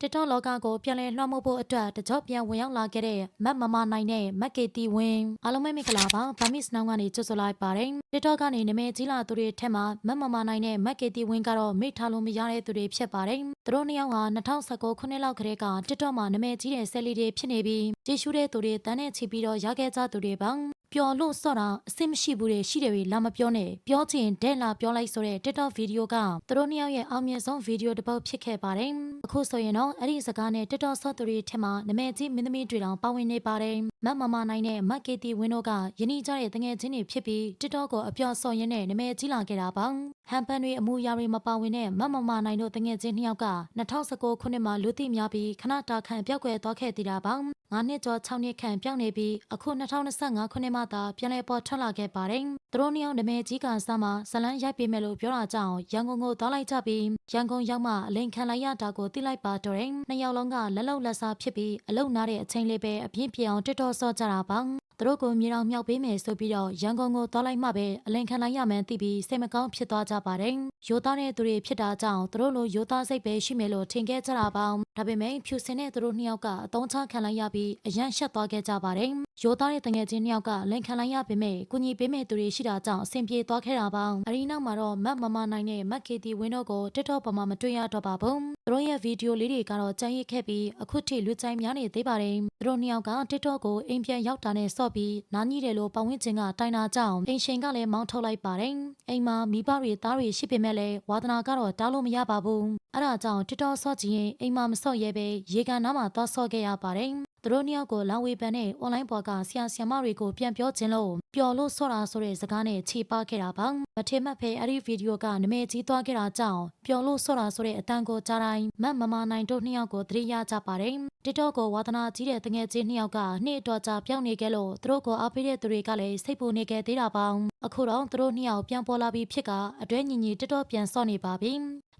TikTok လောကကိုပြန်လည်လွှမ်းမိုးဖို့အတွက်တကြော့ပြန်ဝင်ရောက်လာခဲ့တဲ့မတ်မမနိုင်နဲ့မတ်ကေတီဝင်းအားလုံးပဲမင်္ဂလာပါဗာမစ်နောင်ကနေကြိုဆိုလိုက်ပါတယ် TikTok ကနေနာမည်ကြီးလာသူတွေထက်မှာမတ်မမနိုင်နဲ့မတ်ကေတီဝင်းကတော့မိထားလို့မရတဲ့သူတွေဖြစ်ပါတယ်သူတို့နှစ်ယောက်ဟာ2019ခုနှစ်လောက်ကတည်းက TikTok မှာနာမည်ကြီးတဲ့ဆယ်လီတွေဖြစ်နေပြီးကြည့်ရှုတဲ့သူတွေတန်းနဲ့ချီပြီးတော့ရခဲ့ကြသူတွေပါ ပျော်လို့စော့တာအဆင်မရှိဘူးတွေရှိတယ်တွေလာမပြောနဲ့ပြောချင်တဲ့လာပြောလိုက်ဆိုတဲ့ TikTok ဗီဒီယိုကသူတို့နှစ်ယောက်ရဲ့အောင်မြင်ဆုံးဗီဒီယိုတစ်ပုဒ်ဖြစ်ခဲ့ပါတယ်အခုဆိုရင်တော့အဲ့ဒီစကားနဲ့ TikTok ဆော့သူတွေထက်မှနာမည်ကြီးမင်းသမီးတွေတောင်ပါဝင်နေပါတယ်မတ်မမနိုင်နဲ့မတ်ကေတီဝင်းတို့ကယနေ့ကြတဲ့တငယ်ချင်းတွေဖြစ်ပြီး TikTok ကိုအပျော်ဆော့ရင်းနဲ့နာမည်ကြီးလာခဲ့တာပါဟန်ပန်တွေအမှုရာတွေမပါဝင်တဲ့မတ်မမနိုင်တို့တငယ်ချင်းနှစ်ယောက်က2019ခုနှစ်မှာလူသိများပြီးခဏတာခန့်ပြောက်ကွယ်သွားခဲ့သေးတာပါ9နှစ်ကျော်6နှစ်ခန့်ပြောင်းနေပြီးအခု2025ခုနှစ်မှသာပြန်လည်ပေါ်ထွက်လာခဲ့ပါတယ်။သူတို့နှစ်ယောက်နာမည်ကြီးကစားမှာဇလန်းရိုက်ပေးမယ်လို့ပြောတာကြောင့်ရန်ကုန်ကိုသွားလိုက်ကြပြီးရန်ကုန်ရောက်မှအလိန်ခံလိုက်ရတာကိုသိလိုက်ပါတော့တယ်။နှစ်ယောက်လုံးကလက်လုံလက်စားဖြစ်ပြီးအလုံနာတဲ့အချိန်လေးပဲအပြင်းပြအောင်တစ်တော်ဆော့ကြတာပါ။သူတို့ကိုမြေတော်မြောက်ပေးမယ်ဆိုပြီးတော့ရန်ကုန်ကိုသွားလိုက်မှပဲအလင်ခံလိုက်ရမှန်းသိပြီးစိတ်မကောင်းဖြစ်သွားကြပါတယ်။ရိုသားတဲ့သူတွေဖြစ်တာကြောင့်သူတို့လိုရိုသားစိတ်ပဲရှိမယ်လို့ထင်ခဲ့ကြတာပါ။ ဒါပေမဲ့ဖြူစင်တဲ့သူတို့နှစ်ယောက်ကအတုံးချခံလိုက်ရပြီးအရန်ရှက်သွားခဲ့ကြပါတယ်။ရိုသားတဲ့တငယ်ချင်းနှစ်ယောက်ကအလင်ခံလိုက်ရပေမဲ့ကုညီပေးမဲ့သူတွေရှိတာကြောင့်အဆင်ပြေသွားခဲ့တာပါ။အရီနောက်မှာတော့မတ်မမနိုင်နဲ့မတ်ကေတီဝင်းတို့ကို TikTok ပေါ်မှာမတွေ့ရတော့ပါဘူး။သူတို့ရဲ့ဗီဒီယိုလေးတွေကတော့ကြံရစ်ခဲ့ပြီးအခုထိလူကြိုက်များနေသေးပါတယ်။သူတို့နှစ်ယောက်က TikTok ကိုအိမ်ပြန်ရောက်တာနဲ့ဆော့ပြီးနားကြီးတယ်လို့ပတ်ဝန်းကျင်ကတိုင်တာကြောင့်အိမ်ရှင်ကလည်းမောင်းထုတ်လိုက်ပါတယ်။အိမ်မှာမိဘတွေသားတွေရှိပေမဲ့လည်းဝါသနာကတော့တားလို့မရပါဘူး။အဲဒါကြောင့် TikTok ဆော့ကြည့်ရင်အိမ်မှာမဆော့ရဲပဲရေကန်နားမှာသွားဆော့ခဲ့ရပါတယ်။သူတို့နှစ်ယောက်ကိုလောင်ဝေပန်နဲ့ online ပေါ်ကဆရာဆရာမတွေကိုပြန်ပြောခြင်းလို့ပျော်လို့ဆော့တာဆိုတဲ့စကားနဲ့ခြေပခဲ့တာပါမထင်မှတ်ဖဲအဲ့ဒီဗီဒီယိုကနမဲကြီးသွားခဲ့တာကြောင့်ပျော်လို့ဆော့တာဆိုတဲ့အတန်ကိုကြားတိုင်းမတ်မမနိုင်တို့နှစ်ယောက်ကိုသတိရကြပါတယ် TikTok ကိုဝါသနာကြီးတဲ့တငယ်ချင်းနှစ်ယောက်ကနှစ်အတော်ကြာပြောင်းနေခဲ့လို့သူတို့ကိုအားပေးတဲ့သူတွေကလည်းစိတ်ပူနေခဲ့သေးတာပါအခုတော့သူတို့နှစ်ယောက်ပြန်ပေါ်လာပြီးဖြစ်ကအတွဲညီညီ TikTok ပြန်ဆော့နေပါပြီ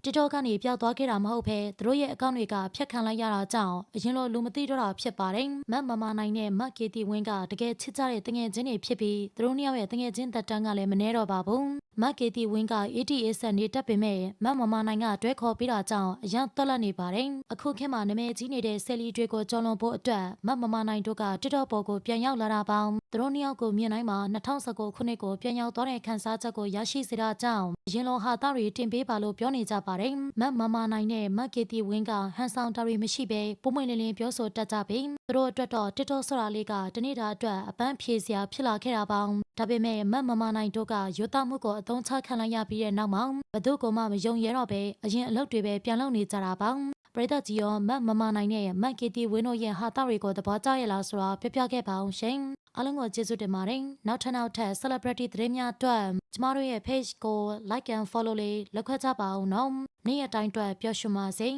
TikTok ကနေပျောက်သွားခဲ့တာမဟုတ်ဘဲသူတို့ရဲ့အကောင့်တွေကဖျက်ခံလိုက်ရတာကြောင့်အရင်လိုလူမသိတော့တာဖြစ်ပါတယ်။မတ်မမနိုင်နဲ့မတ်ကေတီဝင်းကတကယ်ချစ်ကြတဲ့တငယ်ချင်းတွေဖြစ်ပြီးသူတို့နှစ်ယောက်ရဲ့တငယ်ချင်းသက်တမ်းကလည်းမနှဲတော့ပါဘူး။မတ်ကေတီဝင်းက ATA ဆက်နေတက်ပေမဲ့မတ်မမနိုင်ကတွဲခေါ်ပေးတာကြောင့်အရန်သွက်လက်နေပါတယ်။အခုခေတ်မှာနာမည်ကြီးနေတဲ့ဆယ်လီတွေကိုကြော်လွန်ဖို့အတွက်မတ်မမနိုင်တို့က TikTok ပေါ်ကိုပြန်ရောက်လာတာပေါင်းသူတို့နှစ်ယောက်ကိုမြင်တိုင်းမှာ2019ခုနှစ်ကိုပြန်ရောက်သွားတဲ့ခန်းစားချက်ကိုရရှိစေတာကြောင့်အရင်လိုဟာသားတွေတင်ပေးပါလို့ပြောနေကြပါတယ်။မတ်မမနိုင်နဲ့မတ်ကေတီဝင်းကဟန်ဆောင်တာတွေမရှိဘဲပုံမွင့်လင်းလင်းပြောဆိုတတ်ကြပြီးသူတို့အတွက်တော့ TikTok ဆိုတာလေးကတနေ့တာအတွက်အပန်းဖြေစရာဖြစ်လာခဲ့တာပေါင်းဒါပေမဲ့မတ်မမနိုင်တို့ကရွတ်သားမှုကိုအသုံးချခံလိုက်ရပြီးတဲ့နောက်မှာဘသူကမှမယုံရဲတော့ပဲအရင်အလုပ်တွေပဲပြန်လုပ်နေကြတာပေါင်းပရိသတ်ကြီးရောမတ်မမနိုင်နဲ့မတ်ကီတီဝင်းတို့ရဲ့ဟာတာတွေကိုသဘောကျရလားဆိုတာပြပြခဲ့ပါအောင်ရှင် အားလုံးကိုကျေးဇူးတင်ပါတယ်နောက်ထပ်နောက်ထပ် celebrity သတင်းများအတွက်ကျမတို့ရဲ့ page ကို like and follow လေးလုပ်ခွင့်ကြပါအောင်နော်နေ့ရက်တိုင်းအတွက်ပျော်ရွှင်ပါစေ